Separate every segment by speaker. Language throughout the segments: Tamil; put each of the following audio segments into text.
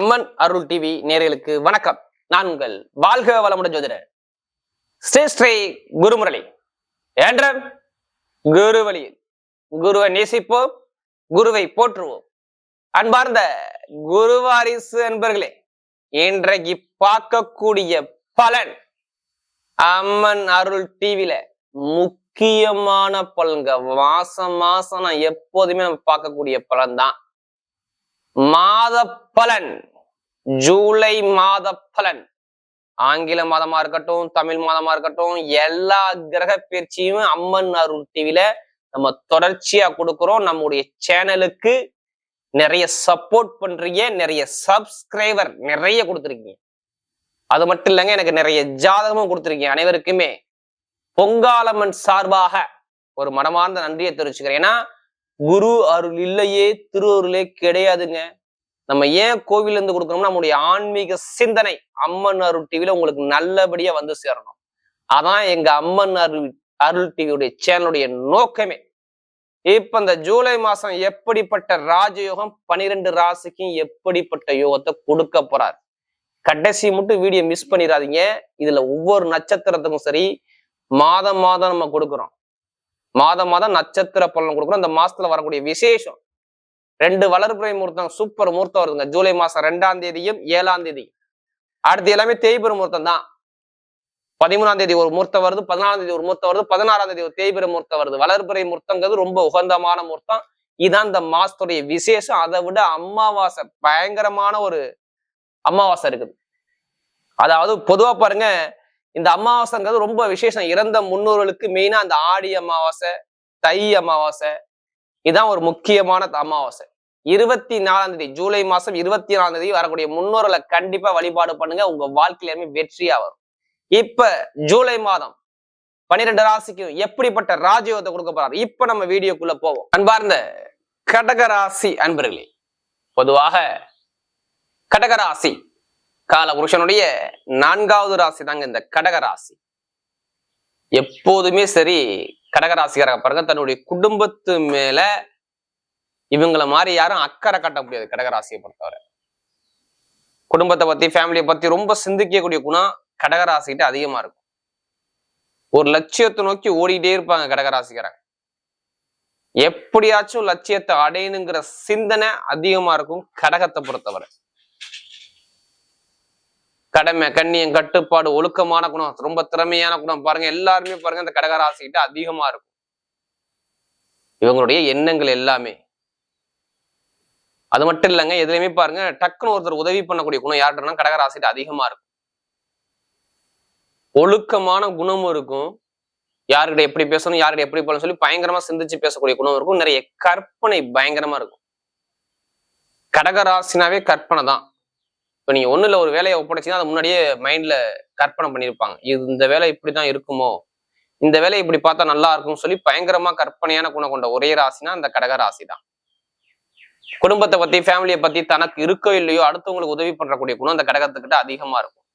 Speaker 1: அம்மன் அருள் டிவி நேயர்களுக்கு வணக்கம். நான் உங்கள் வாழ்க வளமுடன் ஜோதிடர். ஸ்ரீ ஸ்ரீ குருமுரளி. என்ற குருவழியில் குருவை நேசிப்போம் குருவை போற்றுவோம். அன்பார்ந்த குருவாரிசு அன்பர்களே இன்றைக்கு பார்க்கக்கூடிய பலன் அம்மன் அருள் டிவில முக்கியமான பலன்க மாசம் மாசம் நான் எப்போதுமே நம்ம பார்க்கக்கூடிய பலன் தான் மாத பலன். ஜூலை மாத பலன். ஆங்கில மாதமா இருக்கட்டும் தமிழ் மாதமா இருக்கட்டும் எல்லா கிரக பயிற்சியும் அம்மன் அருள் டிவில நம்ம தொடர்ச்சியா கொடுக்குறோம். நம்முடைய சேனலுக்கு நிறைய சப்போர்ட் பண்றீங்க நிறைய சப்ஸ்கிரைபர் நிறைய கொடுத்துருக்கீங்க. அது மட்டும் இல்லைங்க எனக்கு நிறைய ஜாதகமும் கொடுத்துருக்கீங்க. அனைவருக்குமே பொங்காலம்மன் சார்பாக ஒரு மனமார்ந்த நன்றியை தெரிவிச்சுக்கிறேன். ஏன்னா குரு அருள் இல்லையே திரு அருளே கிடையாதுங்க. நம்ம ஏன் கோவில்ல இருந்து கொடுக்கணும்னா நம்முடைய ஆன்மீக சிந்தனை அம்மன் அருள் டிவில உங்களுக்கு நல்லபடியா வந்து சேரணும். அதான் எங்க அம்மன் அருள் அருள் டிவியுடைய சேனலுடைய நோக்கமே. இப்ப இந்த ஜூலை மாசம் எப்படிப்பட்ட ராஜயோகம் பனிரெண்டு ராசிக்கும் எப்படிப்பட்ட யோகத்தை கொடுக்க போறார்? கடைசி மட்டும் வீடியோ மிஸ் பண்ணிடாதீங்க. இதுல ஒவ்வொரு நட்சத்திரத்துக்கும் சரி மாதம் மாதம் நம்ம கொடுக்குறோம். மாதம் மாதம் நட்சத்திர பலன் கொடுக்குறோம். இந்த மாசத்துல வரக்கூடிய விசேஷம் ரெண்டு வளர்ப்புறை முகூர்த்தம் சூப்பர் முகூர்த்தம் வருதுங்க. ஜூலை மாசம் ரெண்டாம் தேதியும் ஏழாம் தேதியும். அடுத்து எல்லாமே தேய்பிர முகூர்த்தம் தான். பதிமூணாம் தேதி ஒரு முகூர்த்தம் வருது பதினாலாம் தேதி ஒரு முகூர்த்தம் வருது பதினாறாம் தேதி ஒரு தேய்பிர முகூர்த்தம் வருது. வளர்ப்புறை முகூர்த்தங்கிறது ரொம்ப உகந்தமான முகூர்த்தம். இதான் இந்த மாசத்துடைய விசேஷம். அதை விட அமாவாசை பயங்கரமான ஒரு அமாவாசை இருக்குது. அதாவது பொதுவா பாருங்க இந்த அமாவாசைங்கிறது ரொம்ப விசேஷம். இறந்த முன்னோர்களுக்கு மெயினா அந்த ஆடி அமாவாசை தை அமாவாசை இதுதான் ஒரு முக்கியமான அமாவாசை. இருபத்தி நாலாம் தேதி ஜூலை மாசம் இருபத்தி நாலாம் தேதி வரக்கூடிய முன்னோர்களை கண்டிப்பா வழிபாடு பண்ணுங்க. உங்க வாழ்க்கையிலுமே வெற்றியா வரும். இப்ப ஜூலை மாதம் பன்னிரெண்டு ராசிக்கு எப்படிப்பட்ட ராஜயோகத்தை கொடுக்க போறாரு? இப்ப நம்ம வீடியோக்குள்ள போவோம். அன்பார்ந்த கடகராசி அன்பர்களே பொதுவாக கடகராசி கால புருஷனுடைய நான்காவது ராசி தாங்க இந்த கடகராசி எப்போதுமே சரி கடகராசிக்காரங்க பாருங்க தன்னுடைய குடும்பத்து மேல இவங்கள மாதிரி யாரும் அக்கறை காட்ட முடியாது கடகராசியை பொறுத்தவரை. குடும்பத்தை பத்தி ஃபேமிலியை பத்தி ரொம்ப சிந்திக்கக்கூடிய குணம் கடகராசிக்கிட்ட அதிகமா இருக்கும். ஒரு லட்சியத்தை நோக்கி ஓடிக்கிட்டே இருப்பாங்க கடகராசிக்காரங்க. எப்படியாச்சும் லட்சியத்தை அடையணுங்கிற சிந்தனை அதிகமா இருக்கும் கடகத்தை பொறுத்தவரை. கடமை கண்ணியம் கட்டுப்பாடு ஒழுக்கமான குணம் ரொம்ப திறமையான குணம். பாருங்க எல்லாருமே பாருங்க இந்த கடகராசிக்கிட்ட அதிகமா இருக்கும். இவங்களுடைய எண்ணங்கள் எல்லாமே. அது மட்டும் இல்லைங்க எதுலையுமே பாருங்க டக்குன்னு ஒருத்தர் உதவி பண்ணக்கூடிய குணம் யார்கிட்டனா கடகராசிட்டு அதிகமா இருக்கும். ஒழுக்கமான குணமும் இருக்கும். யார்கிட்ட எப்படி பேசணும் யார்கிட்ட எப்படி போகணும் சொல்லி பயங்கரமா சிந்திச்சு பேசக்கூடிய குணம் இருக்கும். நிறைய கற்பனை பயங்கரமா இருக்கும். கடகராசினாவே கற்பனை தான். இப்போ நீங்க ஒன்றில் ஒரு வேலையை ஒப்படைச்சீங்கன்னா அது முன்னாடியே மைண்ட்ல கற்பனை பண்ணியிருப்பாங்க. இது இந்த வேலை இப்படிதான் இருக்குமோ? இந்த வேலை இப்படி பார்த்தா நல்லா இருக்கும்னு சொல்லி பயங்கரமா கற்பனையான குணம் கொண்ட ஒரே ராசினா அந்த கடக ராசி தான் குடும்பத்தை பத்தி ஃபேமிலியை பற்றி தனக்கு இருக்கோ இல்லையோ அடுத்தவங்களுக்கு உதவி பண்றக்கூடிய குணம் அந்த கடகத்துக்கிட்ட அதிகமா இருக்கும்.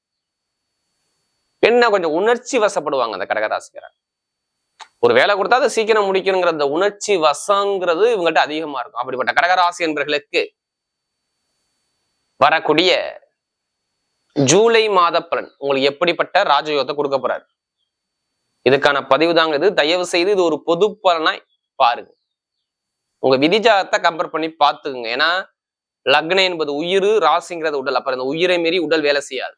Speaker 1: என்ன கொஞ்சம் உணர்ச்சி வசப்படுவாங்க அந்த கடகராசிக்காரன் ஒரு வேலை கொடுத்தா அதை சீக்கிரம் முடிக்கணுங்கிற அந்த உணர்ச்சி வசங்கிறது இவங்கள்ட்ட அதிகமா இருக்கும். அப்படிப்பட்ட கடகராசி என்பர்களுக்கு வரக்கூடிய ஜூலை மாத பலன் உங்களுக்கு எப்படிப்பட்ட ராஜயோகத்தை கொடுக்க போறாரு? இதுக்கான பதிவு தாங்க இது. தயவு செய்து இது ஒரு பொது பலனாய் பாருங்க. உங்க விதிஜாகத்தை கம்பேர் பண்ணி பார்த்துக்குங்க. ஏன்னா லக்னம் என்பது உயிர் ராசிங்கிறது உடல். அப்புறம் இந்த உயிரை மீறி உடல் வேலை செய்யாது.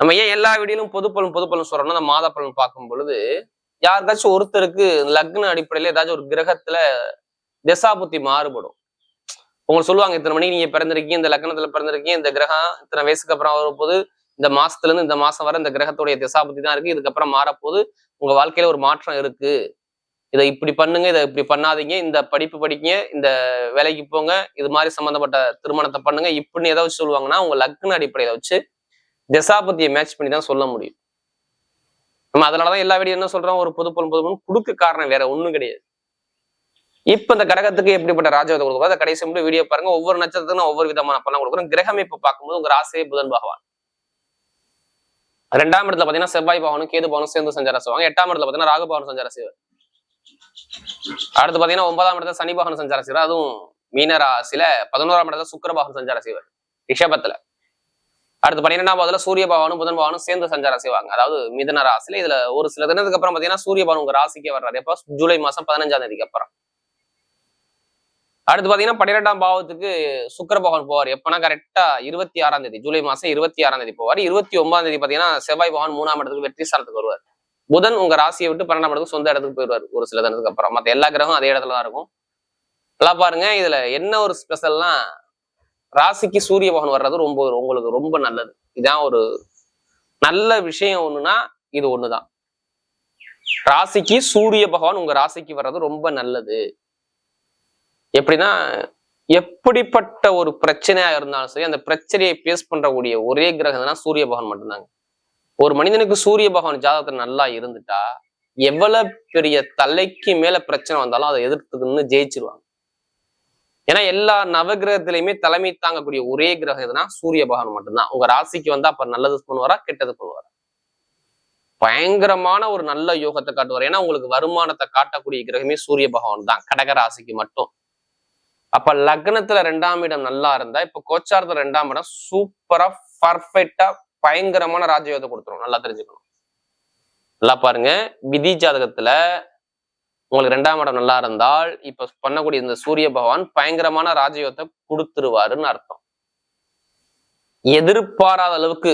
Speaker 1: நம்ம ஏன் எல்லா வீடியிலும் பொதுப்பலன் பொதுப்பலன் சொல்றோம்னா அந்த மாத பலன் பார்க்கும் பொழுது யாருக்காச்சும் ஒருத்தருக்கு லக்ன அடிப்படையில ஏதாச்சும் ஒரு கிரகத்துல திசாபுத்தி மாறுபடும். உங்களுக்கு சொல்லுவாங்க இத்தனை மணிக்கு நீங்க பிறந்திருக்கீங்க இந்த லக்னத்துல பிறந்திருக்கீங்க இந்த கிரகம் இத்தனை வயசுக்கு அப்புறம் வரும்போது இந்த மாசத்துல இருந்து இந்த மாசம் வரை இந்த கிரகத்துடைய திசாபுத்தி தான் இருக்கு. இதுக்கப்புறம் மாறப்போது உங்க வாழ்க்கையில ஒரு மாற்றம் இருக்கு. இதை இப்படி பண்ணுங்க இதை இப்படி பண்ணாதீங்க. இந்த படிப்பு படிங்க இந்த வேலைக்கு போங்க இது மாதிரி சம்மந்தப்பட்ட திருமணத்தை பண்ணுங்க. இப்படின்னு ஏதாவது சொல்லுவாங்கன்னா உங்க லக்ன அடிப்படையில வச்சு திசாபத்தியை மேட்ச் பண்ணி தான் சொல்ல முடியும். நம்ம அதனாலதான் எல்லா வீடியோ என்ன சொல்றோம்? ஒரு புதுப்பொன் பொருள் பொது பொருள் கொடுக்க காரணம் வேற ஒண்ணும் கிடையாது. இப்ப இந்த கடகத்துக்கு எப்படிப்பட்ட ராஜவத்தை கொடுக்குறோம் அதை கடைசி மட்டும் வீடியோ பாருங்க. ஒவ்வொரு நட்சத்திரத்துக்கும் ஒவ்வொரு விதமான பலன் கொடுக்குறோம். கிரகமைப்பு பார்க்கும்போது உங்க ராசியே புதன் பகவான். ரெண்டாம் இடத்துல பாத்தீங்கன்னா செவ்வாய் பவனும் கேது பவனும் சேர்ந்து சஞ்சாரம் செய்வாங்க. எட்டாம் இடத்துல பாத்தீங்கன்னா ராகு பவன் சஞ்சாரம் செய்வார். அடுத்து பாத்தீங்கன்னா ஒன்பதாம் இடத்துல சனி பகவான் சஞ்சாரம் செய்வார். அதுவும் மீன ராசியில பதினோராம் இடத்துல சுக்கர பகவான் சஞ்சாரம் செய்வார். ரிஷபத்துல. அடுத்து பன்னிரெண்டாம் பாவத்துல சூரிய பகவானும் புதன் பகவானும் சேர்ந்து சஞ்சாரம் செய்வாங்க. அதாவது மிதன ராசியில இதுல ஒரு சில தினத்துக்கு அப்புறம் பாத்தீங்கன்னா சூரிய பகவான் உங்க ராசிக்கே வர்றாரு. எப்போ? ஜூலை மாசம் பதினஞ்சாம் தேதிக்கு அப்புறம். அடுத்து பாத்தீங்கன்னா பன்னிரெண்டாம் பாவத்துக்கு சுக்கர பகவான் போவார். எப்பனா கரெக்டா இருபத்தி ஆறாம் தேதி ஜூலை மாசம் இருபத்தி ஆறாம் தேதி போவார். இருபத்தி ஒன்பதாம் தேதி பாத்தீங்கன்னா செவ்வாய் பகவான் மூணாம் இடத்துக்கு வெற்றி ஸ்தானத்துக்கு வருவார். புதன் உங்க ராசியை விட்டு பன்னெண்டாம் இடத்துக்கு சொந்த இடத்துக்கு போயிடுவார் ஒரு சில தினத்துக்கு அப்புறம். மற்ற எல்லா கிரகம் அதே இடத்துல தான் இருக்கும். நல்லா பாருங்க இதுல என்ன ஒரு ஸ்பெஷல்னா ராசிக்கு சூரிய பகவான் வர்றது ரொம்ப உங்களுக்கு ரொம்ப நல்லது. இதான் ஒரு நல்ல விஷயம் ஒண்ணுன்னா இது ஒண்ணுதான். ராசிக்கு சூரிய பகவான் உங்க ராசிக்கு வர்றது ரொம்ப நல்லது. எப்படின்னா எப்படிப்பட்ட ஒரு பிரச்சனையா இருந்தாலும் சரி அந்த பிரச்சனையை பேஸ் பண்றக்கூடிய ஒரே கிரகம்னா சூரிய பகவான் மட்டும்தாங்க. ஒரு மனிதனுக்கு சூரிய பகவான் ஜாதகத்துல நல்லா இருந்துட்டா எவ்வளவு பெரிய தலைக்கு மேல பிரச்சனை வந்தாலும் அதை எதிர்த்துக்குன்னு ஜெயிச்சிருவாங்க. ஏன்னா எல்லா நவகிரகத்திலையுமே தலைமை தாங்கக்கூடிய ஒரே கிரகம் எதுனா சூரிய பகவான் மட்டும்தான். உங்க ராசிக்கு வந்தா அப்ப நல்லது பண்ணுவாரா கெட்டது பண்ணுவாரா? பயங்கரமான ஒரு நல்ல யோகத்தை காட்டுவார். ஏன்னா உங்களுக்கு வருமானத்தை காட்டக்கூடிய கிரகமே சூரிய பகவான் தான் கடக ராசிக்கு மட்டும். அப்ப லக்னத்துல ரெண்டாம் இடம் நல்லா இருந்தா இப்ப கோச்சாரத்துல ரெண்டாம் இடம் சூப்பரா பர்ஃபெக்டா பயங்கரமான ராஜயோகத்தை கொடுத்துரும். நல்லா தெரிஞ்சுக்கணும். நல்லா பாருங்க. விதி ஜாதகத்துல உங்களுக்கு ரெண்டாம் இடம் நல்லா இருந்தால் இப்ப பண்ணக்கூடிய இந்த சூரிய பகவான் பயங்கரமான ராஜயோகத்தை கொடுத்துருவாருன்னு அர்த்தம். எதிர்பாராத அளவுக்கு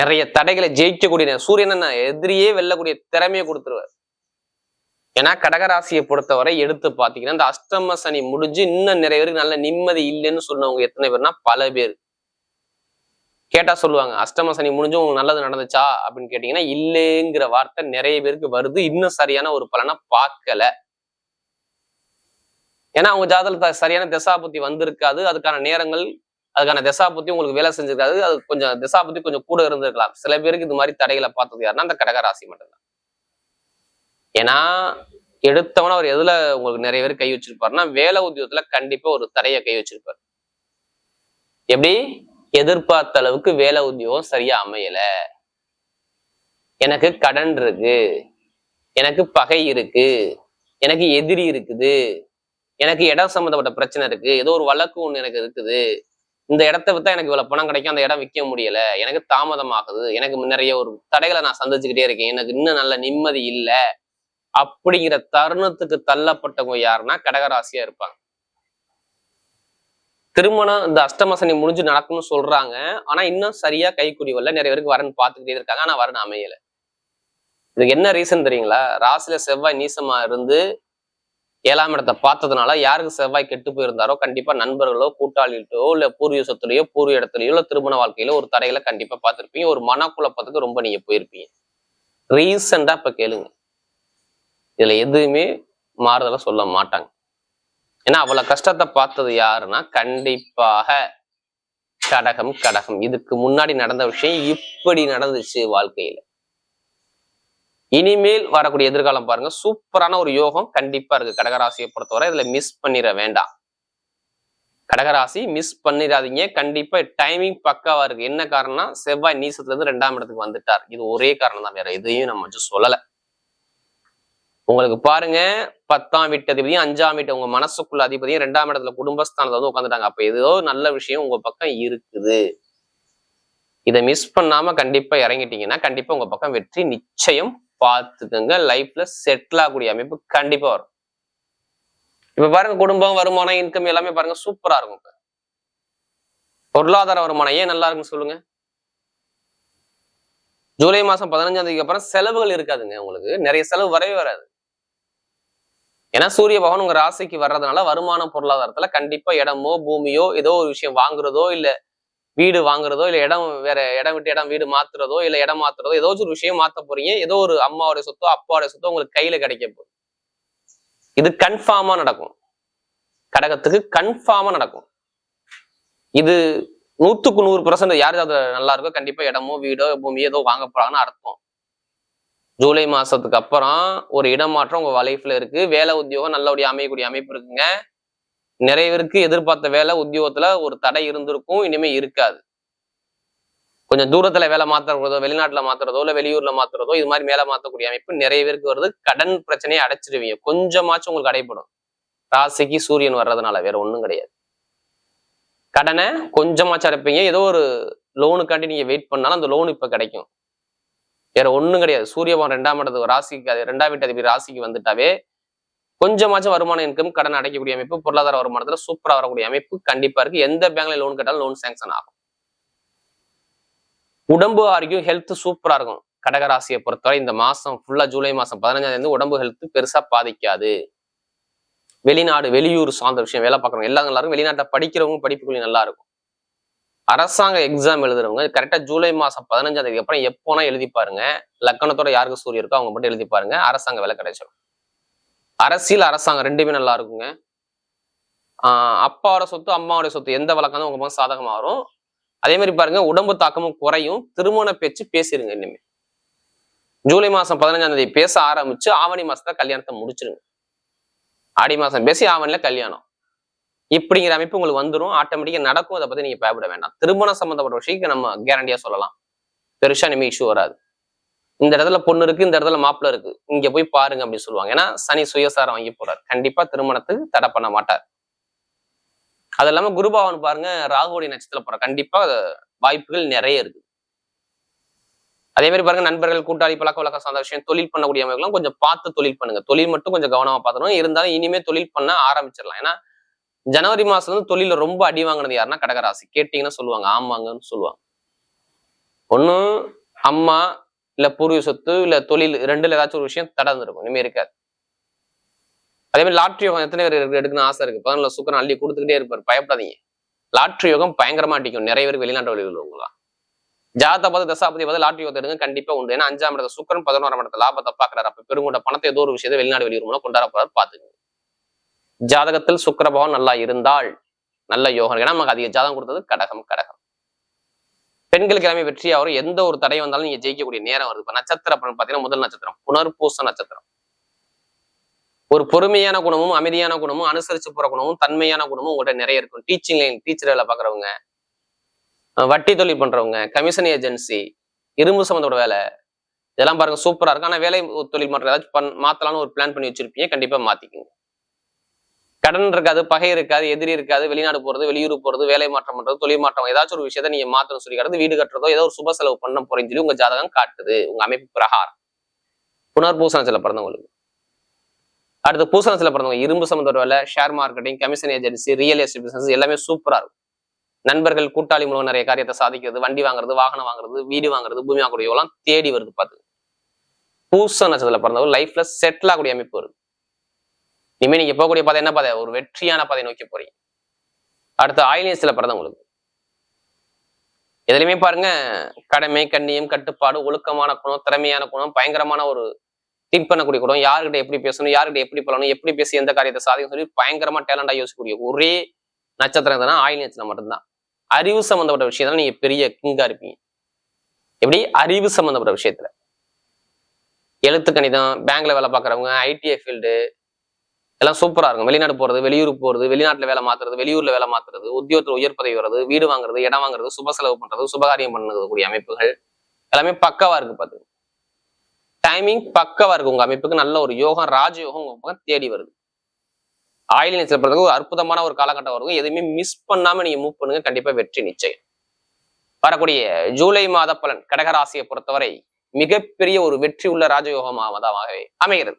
Speaker 1: நிறைய தடைகளை ஜெயிக்கக்கூடிய சூரியன் என்ன எதிரியே வெல்லக்கூடிய திறமையை கொடுத்துருவார். ஏன்னா கடகராசியை பொறுத்தவரை எடுத்து பாத்தீங்கன்னா இந்த அஷ்டம சனி முடிஞ்சு இன்னும் நிறைய பேருக்கு நல்ல நிம்மதி இல்லைன்னு சொன்னவங்க எத்தனை பேர்னா பல பேர். கேட்டா சொல்லுவாங்க அஷ்டம சனி முடிஞ்சு உங்களுக்கு நல்லது நடந்துச்சா? அப்படின்னு கேட்டீங்கன்னா இல்லைங்கிற வார்த்தை நிறைய பேருக்கு வருது. இன்னும் சரியான ஒரு பலனை பார்க்கல. ஏன்னா அவங்க ஜாதகத்துல சரியான திசாபுத்தி வந்திருக்காது. அதுக்கான நேரங்கள் அதுக்கான திசாபுத்தி உங்களுக்கு வேலை செஞ்சிருக்காது. அது கொஞ்சம் திசாபுத்தி கொஞ்சம் கூட இருந்திருக்கலாம். சில பேருக்கு இது மாதிரி தடைகளை பார்த்தது யாருன்னா அந்த கடகராசி மட்டும்தான். ஏன்னா எடுத்தவன அவர் எதுல உங்களுக்கு நிறைய பேர் கை வச்சிருப்பாருன்னா வேலை உத்தியோகத்துல கண்டிப்பா ஒரு தடையை கை வச்சிருப்பார். எப்படி? எதிர்பார்த்த அளவுக்கு வேலை உத்தியோகம் சரியா அமையல. எனக்கு கடன் இருக்கு. எனக்கு பகை இருக்கு. எனக்கு எதிரி இருக்குது. எனக்கு இடம் சம்மந்தப்பட்ட பிரச்சனை இருக்கு. ஏதோ ஒரு வழக்கு ஒண்ணு எனக்கு இருக்குது. இந்த இடத்த வித்தா எனக்கு இவ்வளவு பணம் கிடைக்கும். அந்த இடம் விற்க முடியல. எனக்கு தாமதம் ஆகுது எனக்கு நிறைய ஒரு தடைகளை நான் சந்திச்சுக்கிட்டே இருக்கேன். எனக்கு இன்னும் நல்ல நிம்மதி இல்லை. அப்படிங்கிற தருணத்துக்கு தள்ளப்பட்டவங்க யாருன்னா கடகராசியா இருப்பாங்க. திருமணம் இந்த அஷ்டமசனி முடிஞ்சு நடக்கும்னு சொல்றாங்க. ஆனா இன்னும் சரியா கைக்குடி வரல. நிறைய பேருக்கு வரன் பார்த்துக்கிட்டே இருக்காங்க. ஆனா வரன் அமையல. இதுக்கு என்ன ரீசன் தெரியுங்களா? ராசியில செவ்வாய் நீசமா இருந்து ஏழாம் இடத்தை பார்த்ததுனால யாருக்கு செவ்வாய் கெட்டு போயிருந்தாரோ கண்டிப்பா நண்பர்களோ கூட்டாளிகிட்டோ இல்ல பூர்வீக சொத்துலயோ பூர்வ இடத்துலயோ இல்ல திருமண வாழ்க்கையில ஒரு தடைகளை கண்டிப்பா பார்த்துருப்பீங்க. ஒரு மனக்குழப்பத்துக்கு ரொம்ப நீங்க போயிருப்பீங்க. ரீசெண்டா இப்ப கேளுங்க. இதுல எதுவுமே மாறுதலை சொல்ல மாட்டாங்க. ஏன்னா அவ்வளவு கஷ்டத்தை பார்த்தது யாருன்னா கண்டிப்பாக கடகம் கடகம். இதுக்கு முன்னாடி நடந்த விஷயம் இப்படி நடந்துச்சு வாழ்க்கையில. இனிமேல் வரக்கூடிய எதிர்காலம் பாருங்க சூப்பரான ஒரு யோகம் கண்டிப்பா இருக்கு. கடகராசியை பொறுத்தவரை இதுல மிஸ் பண்ணிட வேண்டாம். கடகராசி மிஸ் பண்ணிடாதீங்க. கண்டிப்பா டைமிங் பக்காவா இருக்கு. என்ன காரணம்னா செவ்வாய் நீசத்துல இருந்து ரெண்டாம் இடத்துக்கு வந்துட்டார். இது ஒரே காரணம் தான் வேற எதையும் நம்ம சொல்லலை. உங்களுக்கு பாருங்க பத்தாம் வீட்டு அதிபதியும் அஞ்சாம் வீட்டு உங்க மனசுக்குள்ள அதிபதியும் ரெண்டாம் இடத்துல குடும்பஸ்தானத்தை வந்து உட்காந்துட்டாங்க அப்ப ஏதோ நல்ல விஷயம் உங்க பக்கம் இருக்குது. இதை மிஸ் பண்ணாம கண்டிப்பா இறங்கிட்டீங்கன்னா கண்டிப்பா உங்க பக்கம் வெற்றி நிச்சயம் பார்த்துக்கோங்க. லைஃப்ல செட்டில் ஆகக்கூடிய அமைப்பு கண்டிப்பா வரும். இப்ப பாருங்க குடும்பம் வருமானம் இன்கம் எல்லாமே பாருங்க சூப்பரா இருக்கும் இப்ப. பொருளாதார வருமானம் ஏன் நல்லா இருக்குன்னு சொல்லுங்க. ஜூலை மாசம் பதினஞ்சாம் தேதிக்கு அப்புறம் செலவுகள் இருக்காதுங்க உங்களுக்கு. நிறைய செலவு வரவே வராது. ஏன்னா சூரிய பகவான் உங்க ராசிக்கு வர்றதுனால வருமான பொருளாதாரத்துல கண்டிப்பா இடமோ பூமியோ ஏதோ ஒரு விஷயம் வாங்குறதோ இல்ல வீடு வாங்குறதோ இல்ல இடம் வேற இடம் விட்டு இடம் வீடு மாத்துறதோ இல்ல இடம் மாத்துறதோ ஏதோ ஒரு விஷயம் மாத்த போறீங்க. ஏதோ ஒரு அம்மாவோட சொத்தோ அப்பாவோட சொத்தோ உங்களுக்கு கையில கிடைக்க போகுது. இது கன்ஃபார்மா நடக்கும். கடகத்துக்கு கன்ஃபார்மா நடக்கும். இது நூத்துக்கு நூறு பர்சன்ட் யார் அது நல்லா இருக்கோ கண்டிப்பா இடமோ வீடோ பூமியோ ஏதோ வாங்க போறாங்கன்னு அர்த்தம். ஜூலை மாசத்துக்கு அப்புறம் ஒரு இடமாற்றம் உங்க லைஃப்ல இருக்கு. வேலை உத்தியோகம் நல்லபடியா அமையக்கூடிய அமைப்பு இருக்குங்க. நிறைய பேருக்கு எதிர்பார்த்த வேலை உத்தியோகத்துல ஒரு தடை இருந்திருக்கும் இனிமே இருக்காது. கொஞ்சம் தூரத்துல வேலை மாத்துறதோ வெளிநாட்டுல மாத்துறதோ இல்ல வெளியூர்ல மாத்துறதோ இது மாதிரி மேல மாத்தக்கூடிய அமைப்பு நிறைய பேருக்கு வருது. கடன் பிரச்சனையை அடைச்சிருவீங்க. கொஞ்சமாச்சும் உங்களுக்கு அடைப்படும் ராசிக்கு சூரியன் வர்றதுனால வேற ஒண்ணும் கிடையாது. கடனை கொஞ்சமாச்சும் அடைப்பீங்க. ஏதோ ஒரு லோனுக்காண்டி நீங்க வெயிட் பண்ணாலும் அந்த லோன் இப்ப கிடைக்கும். வேற ஒன்றும் கிடையாது. சூரியபவன் ரெண்டாம் இடத்து ராசிக்கு அது ரெண்டாம் வீட்டு அதிபதி ராசிக்கு வந்துட்டாவே கொஞ்சமாச்சும் வருமான இன்கம் கடன் அடைக்கக்கூடிய அமைப்பு பொருளாதார வருமானத்துல சூப்பரா வரக்கூடிய அமைப்பு கண்டிப்பா இருக்கு. எந்த பேங்க்ல லோன் கேட்டாலும் லோன் சேங்ஷன் ஆகும். உடம்பு ஆரோக்கியம் ஹெல்த் சூப்பரா இருக்கும். கடகராசியை பொறுத்தவரை இந்த மாசம் ஃபுல்லா ஜூலை மாசம் பதினஞ்சாம் தேதி உடம்பு ஹெல்த் பெருசா பாதிக்காது. வெளிநாடு வெளியூர் சார்ந்த விஷயம் வேலை பார்க்குறவங்க எல்லாம் நல்லா இருக்கும் வெளிநாட்டை படிக்கிறவங்க படிப்புக்குள்ளே நல்லா இருக்கும் அரசாங்க எக்ஸாம் எழுதுறவங்க கரெக்டாக ஜூலை மாதம் பதினஞ்சாம் தேதிக்கு அப்புறம் எப்போனா எழுதி பாருங்க. லக்கணத்தோட யாருக்கு சூரிய இருக்கோ அவங்க மட்டும் எழுதி பாருங்க. அரசாங்க வேலை கிடைச்சிடும் அரசியல் அரசாங்கம் ரெண்டுமே நல்லா இருக்குங்க. அப்பாவோட சொத்து அம்மாவோட சொத்து எந்த வழக்கம் உங்க பக்கம் சாதகமாக வரும். அதே மாதிரி பாருங்க உடம்பு தாக்கமும் குறையும். திருமண பேச்சு பேசிடுங்க இனிமே. ஜூலை மாசம் பதினஞ்சாம் தேதி பேச ஆரம்பிச்சு ஆவணி மாசத்துல கல்யாணத்தை முடிச்சிருங்க. ஆடி மாசம் பேசி ஆவணில கல்யாணம். இப்படிங்கிற அமைப்பு உங்களுக்கு வந்துடும் ஆட்டோமேட்டிக்கா நடக்கும். அதை பத்தி நீங்க பயப்பட வேண்டாம். திருமணம் சம்பந்தப்பட்ட விஷயத்துக்கு நம்ம கேரண்டியா சொல்லலாம். பெருசா இனிமே இஷ்யூ வராது. இந்த இடத்துல பொண்ணு இருக்கு இந்த இடத்துல மாப்பிள்ளை இருக்கு. இங்க போய் பாருங்க அப்படின்னு சொல்லுவாங்க. ஏன்னா சனி சுயசாரம் வாங்கி போறாரு. கண்டிப்பா திருமணத்துக்கு தடை பண்ண மாட்டார். அது இல்லாம குருபாவன் பாருங்க ராகுவோடைய நட்சத்திரம் போற கண்டிப்பா வாய்ப்புகள் நிறைய இருக்கு. அதே மாதிரி பாருங்க நண்பர்கள் கூட்டாளி பழக்க வழக்கம் சார்ந்த விஷயம் தொழில் அமைப்புகளும் கொஞ்சம் பார்த்து தொழில் பண்ணுங்க. தொழில் மட்டும் கொஞ்சம் கவனமா பார்த்துக்கணும். இருந்தாலும் இனிமே தொழில் பண்ண ஆரம்பிச்சிடலாம். ஏன்னா ஜனவரி மாசம் வந்து தொழில ரொம்ப அடி வாங்கினது யாருன்னா கடகராசி. கேட்டீங்கன்னா சொல்லுவாங்க ஆமாங்கன்னு சொல்லுவாங்க. ஒண்ணு அம்மா இல்ல பூர்வீக சொத்து இல்ல தொழில் ரெண்டுல ஏதாச்சும் ஒரு விஷயம் தடந்து இருக்கும் இனிமே இருக்காது. அதே மாதிரி லாட்ரி யோகம் எத்தனை பேர் எடுக்கணும்னு ஆசை இருக்கு. பதினொன்று சுக்கரன் அள்ளி கொடுத்துக்கிட்டே இருப்பார். பயப்படாதீங்க. லாட்ரி யோகம் பயங்கரமா அடிக்கும். நிறைய பேர் வெளிநாட்டு வழிகள் உங்களா? ஜாதா பார்த்து தசாபதி பார்த்து லாட்ரி யோகத்தை எடுங்க. கண்டிப்பா உண்டு. ஏன்னா அஞ்சாம் இடத்த சுக்கரன் பதினோராம் இடத்த லாபத்தை பாக்குறாரு அப்ப பெருங்கூட பணத்தை ஏதோ ஒரு விஷயத்தை வெளிநாடு வெளியூர் கொண்டாட போறாரு பாத்துக்கோங்க ஜாதகத்தில் சுக்கரபவன் நல்லா இருந்தால் நல்ல யோகம் ஏன்னா நமக்கு அதிக ஜாதகம் கொடுத்தது கடகம் கடகம். பெண்களுக்கு எல்லாமே வெற்றியா வரும் எந்த ஒரு தடை வந்தாலும் நீங்க ஜெயிக்கக்கூடிய நேரம் வருது. இப்ப நட்சத்திரம் அப்படின்னு பாத்தீங்கன்னா முதல் நட்சத்திரம். புனர்பூச நட்சத்திரம். ஒரு பொறுமையான குணமும் அமைதியான குணமும் அனுசரிச்சு போற குணமும் தன்மையான குணமும் உங்கள்கிட்ட நிறைய இருக்கும். டீச்சிங் லைன் டீச்சர் வேலை பாக்குறவங்க வட்டி தொழில் பண்றவங்க கமிஷன் ஏஜென்சி இரும்பு சம்மந்தோட வேலை. இதெல்லாம் பாருங்க சூப்பரா இருக்கும். ஆனா வேலை தொழில் மாற்றம் ஏதாச்சும் பண் மாத்தலாம்னு ஒரு பிளான் பண்ணி வச்சிருப்பீங்க கண்டிப்பா மாத்திக்கோங்க. கடன் இருக்காது பகை இருக்காது எதிரி இருக்காது வெளிநாடு போறது வெளியூர் போறது வேலை மாற்றம் பண்றது தொழில் மாற்றம் ஏதாச்சும் ஒரு விஷயத்த நீங்க மாத்தணும் சொல்லி கிடந்து வீடு கட்டுறதோ ஏதோ ஒரு சுப செலவு பண்ண போறேன்னு சொல்லி உங்க ஜாதகம் காட்டுது உங்க அமைப்பு பிரகாரம். புனர்பூசணத்துல பிறந்தவங்களுக்கு. அடுத்து பூசணத்துல பிறந்தவங்க இரும்பு சம்மந்த வேலை share marketing commission agency real estate business எல்லாமே சூப்பரா இருக்கும். நண்பர்கள் கூட்டாளி மூலம் நிறைய காரியத்தை சாதிக்கிறது வண்டி வாங்குறது வாகனம் வாங்குறது வீடு வாங்குறது பூமி வாங்கக்கூடிய எல்லாம் தேடி வருது பார்த்து. பூச நட்சத்திரத்துல பிறந்தவங்க லைஃப்ல செட்டில் ஆகக்கூடிய அமைப்பு வருது. இனிமே நீங்க போகக்கூடிய பாதை என்ன பாதை? ஒரு வெற்றியான பாதை நோக்கி போறீங்க. அடுத்து பிறந்த உங்களுக்கு. எதுலையுமே பாருங்க கடமை கண்ணியம் கட்டுப்பாடு ஒழுக்கமான குணம் திறமையான குணம் பயங்கரமான ஒரு திங்க் பண்ணக்கூடிய குணம். யாருக்கிட்ட எப்படி பேசணும் யாருக்கிட்ட எப்படி பண்ணணும் எப்படி பேசி எந்த காரியத்தை சாதிக்கணும் சொல்லி பயங்கரமா டேலண்டா யோசிக்கக்கூடிய ஒரே நட்சத்திரம் எதுனா ஆயில் மட்டும்தான். அறிவு சம்பந்தப்பட்ட விஷயத்துல நீங்க பெரிய கிங்கா இருப்பீங்க. எப்படி? அறிவு சம்பந்தப்பட்ட விஷயத்துல. எழுத்து கணிதம் பேங்க்ல வேலை பார்க்குறவங்க ஐடிஐ ஃபீல்டு எல்லாம் சூப்பராக இருக்கும். வெளிநாடு போகிறது வெளியூர் போகிறது வெளிநாட்டில் வேலை மாத்துறது வெளியூரில் வேலை மாத்துறது உத்தியோகத்தில் உயர் பதவி வர்றது வீடு வாங்குறது இடம் வாங்குறது சுப செலவு பண்ணுறது சுபகாரியம் பண்ணக்கூடிய அமைப்புகள் எல்லாமே பக்கவாக இருக்கு பார்த்து டைமிங் பக்கவாக இருக்கு உங்கள் அமைப்புக்கு. நல்ல ஒரு யோகம் ராஜயோகம் உங்கள் பக்கம் தேடி வருது. ஆயில் நிச்சயப்படுறதுக்கு ஒரு அற்புதமான ஒரு காலகட்டம் வரும் எதுவுமே மிஸ் பண்ணாமல் நீங்கள் மூவ் பண்ணுங்க. கண்டிப்பாக வெற்றி நிச்சயம். வரக்கூடிய ஜூலை மாத பலன் கடகராசியை பொறுத்தவரை மிகப்பெரிய ஒரு வெற்றி உள்ள ராஜயோகமாகவே அமைகிறது.